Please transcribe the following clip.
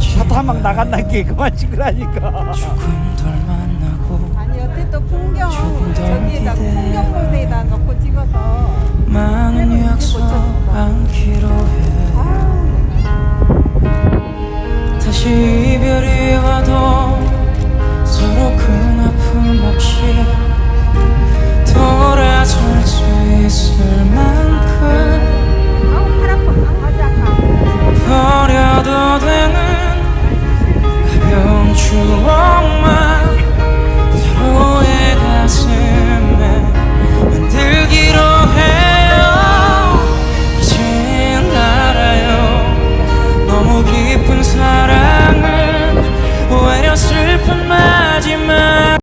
사타막 나간다 게. 그만 찍으라니까. 아니 여태 또 풍경 저기에다 풍경 골대에다 넣고 찍어서 많은 약속 안기로 해. 다시 이별이 와도 깊은 사랑.